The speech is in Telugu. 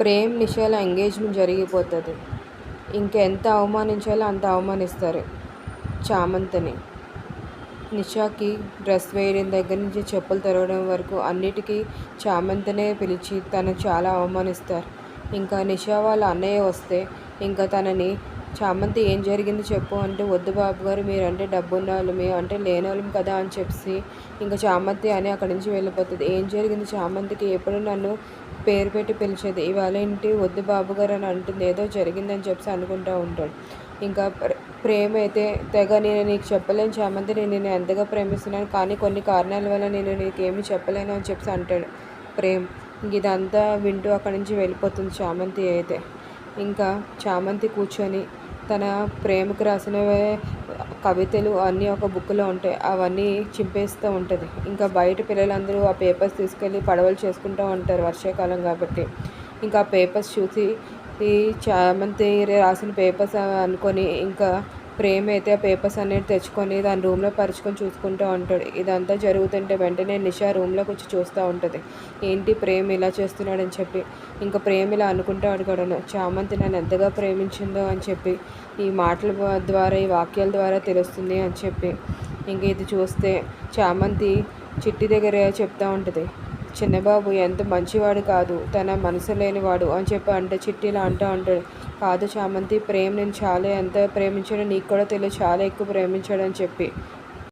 ప్రేమ్ నిషాల ఎంగేజ్మెంట్ జరిగిపోతుంది. ఇంకెంత అవమానించాలో అంత అవమానిస్తారు చామంతిని. నిషాకి డ్రెస్ వేయడం దగ్గర నుంచి చెప్పులు తెరవడం వరకు అన్నిటికీ చామంతినే పిలిచి తను చాలా అవమానిస్తారు. ఇంకా నిషా వాళ్ళ అన్నయ్య వస్తే ఇంకా తనని చామంతి ఏం జరిగింది చెప్పు అంటే వద్దు బాబు గారు మీరంటే డబ్బున్న వాళ్ళు మేము అంటే లేని వాళ్ళం కదా అని చెప్పి ఇంకా చామంతి అని అక్కడి నుంచి వెళ్ళిపోతుంది. ఏం జరిగింది చామంతికి? ఎప్పుడు నన్ను పేరు పెట్టి పిలిచేది ఇవాళ ఏంటి? వద్దు బాబుగారు అని అంటుంది. ఏదో జరిగిందని చెప్పి అనుకుంటూ ఉంటాడు. ఇంకా ప్రేమ అయితే తెగ నేను నీకు చెప్పలేను చామంతి నేను నేను ఎంతగా ప్రేమిస్తున్నాను కానీ కొన్ని కారణాల వల్ల నేను నీకేమీ చెప్పలేను అని చెప్పి అంటాడు ప్రేమ్. ఇదంతా వింటూ అక్కడి నుంచి వెళ్ళిపోతుంది చామంతి అయితే. ఇంకా చామంతి కూర్చొని తన ప్రేమకు రాసిన కవితలు అన్నీ ఒక బుక్లో ఉంటాయి. అవన్నీ చింపేస్తూ ఉంటుంది. ఇంకా బయట పిల్లలందరూ ఆ పేపర్స్ తీసుకెళ్ళి పడవలు చేసుకుంటూ ఉంటారు వర్షాకాలం కాబట్టి. ఇంకా ఆ పేపర్స్ చూసి చామంతి రాసిన పేపర్స్ అనుకొని ఇంకా ప్రేమ అయితే ఆ పేపర్స్ అనేది తెచ్చుకొని దాని రూమ్లో పరుచుకొని చూసుకుంటూ ఉంటాడు. ఇదంతా జరుగుతుంటే వెంటనే నిషా రూమ్లోకి వచ్చి చూస్తూ ఉంటుంది. ఏంటి ప్రేమ్ ఇలా చేస్తున్నాడని చెప్పి. ఇంకా ప్రేమ్ ఇలా అనుకుంటూ అడగడను. చామంతి నన్ను ఎంతగా ప్రేమించిందో అని చెప్పి. ఈ మాటల ద్వారా ఈ వాక్యాల ద్వారా తెలుస్తుంది అని చెప్పి. ఇంక ఇది చూస్తే చామంతి చిట్టి దగ్గర చెప్తూ ఉంటుంది. చిన్నబాబు ఎంత మంచివాడు కాదు తన మనసు లేనివాడు అని చెప్పి అంటే చిట్టిలా అంటూ ఉంటాడు కాదు చామంతి ప్రేమ నేను చాలా ఎంత ప్రేమించాడో నీకు కూడా తెలియదు చాలా ఎక్కువ ప్రేమించాడని చెప్పి.